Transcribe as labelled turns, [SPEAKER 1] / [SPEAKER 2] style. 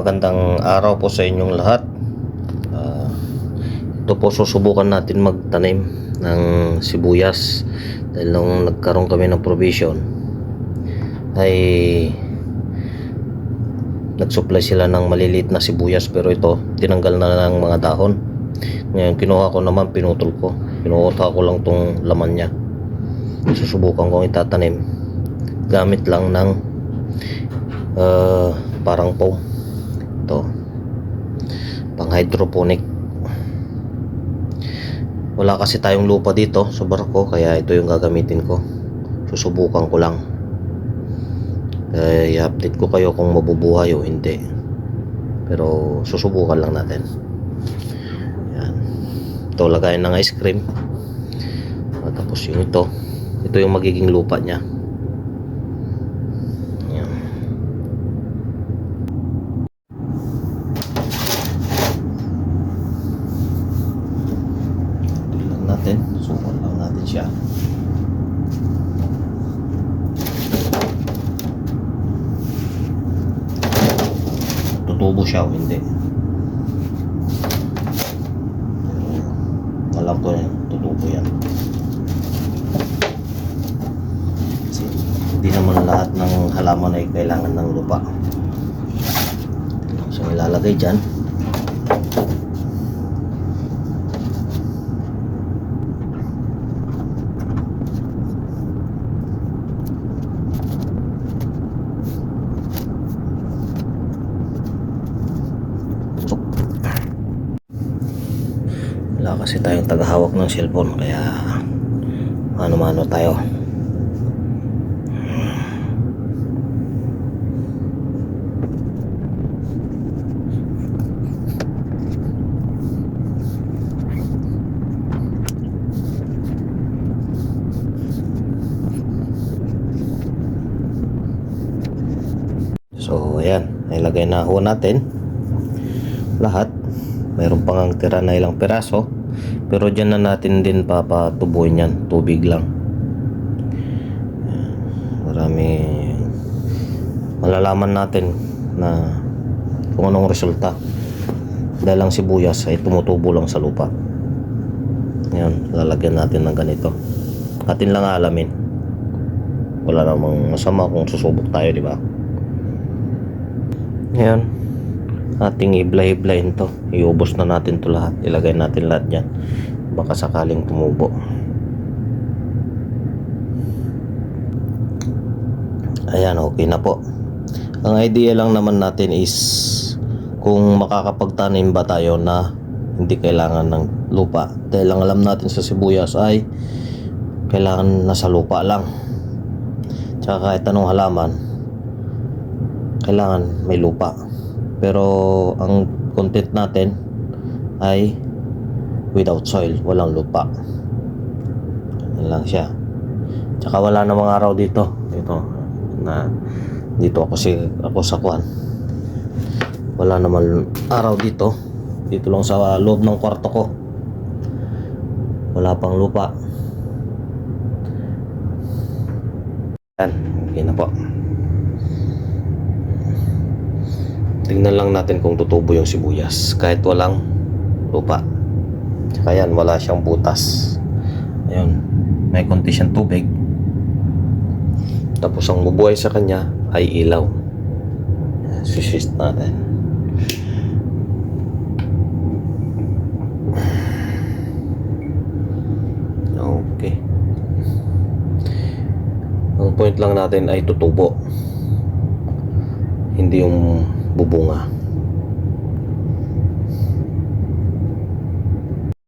[SPEAKER 1] Magandang araw po sa inyong lahat. Ah, ito po susubukan natin magtanim ng sibuyas dahil nung nagkaroon kami ng provision ay nagsupply sila ng maliliit na sibuyas pero ito tinanggal na ng mga dahon. Ngayon kinuha ko naman pinutol ko. Pinuha ko lang tong laman niya. Susubukan kong itatanim gamit lang ng ah, parang foam ito pang hydroponic. Wala kasi tayong lupa dito sa barko kaya ito yung gagamitin ko. Susubukan ko lang. Eh, i-update ko kayo kung mabubuhay o hindi. Pero susubukan lang natin. Yan. Ito lagayan ng ice cream. Tapos yung ito. Ito yung magiging lupa niya yan Tingnan natin. Sukat lang natin siya. Tutubo siya o hindi. Alam ko yan. Tutubo yan. Kasi hindi naman lahat ng halaman ay kailangan ng lupa. So, ilalagay dyan. Wala kasi tayong tagahawak ng cellphone kaya ano-mano tayo. So, ayan. Ilagay na ho natin. Lahat. Mayroon pang ang tira na ilang peraso. Pero dyan na natin din papatubuin yan. Tubig lang. Marami. Malalaman natin na kung anong resulta. Dahil ang sibuyas ay tumutubo lang sa lupa. Yan, lalagyan natin ng ganito. Atin lang alamin. Wala namang masama kung susubok tayo, di ba? Ngayon, ating iblay-iblayin to. Iubos na natin to lahat. Ilagay natin lahat yan. Baka sakaling tumubo. Ayan, okay na po. Ang idea lang naman natin is kung makakapagtanim ba tayo na hindi kailangan ng lupa. Dahil ang alam natin sa sibuyas ay kailangan nasa lupa lang. Tsaka kahit anong halaman, kailangan may lupa. Pero ang content natin ay without soil, walang lupa. Yan lang siya. Tsaka wala namang araw dito. Ito na dito ako si ako sa kwan. Wala naman araw dito. Dito lang sa loob ng kwarto ko. Wala pang lupa. Yan, okay na po. Tingnan lang natin kung tutubo yung sibuyas kahit walang lupa. Tsaka yan, wala siyang butas. Ayun, may konti siyang tubig. Tapos ang bubuhay sa kanya ay ilaw. Sisist natin. Okay. Ang point lang natin ay tutubo. Hindi yung bubunga.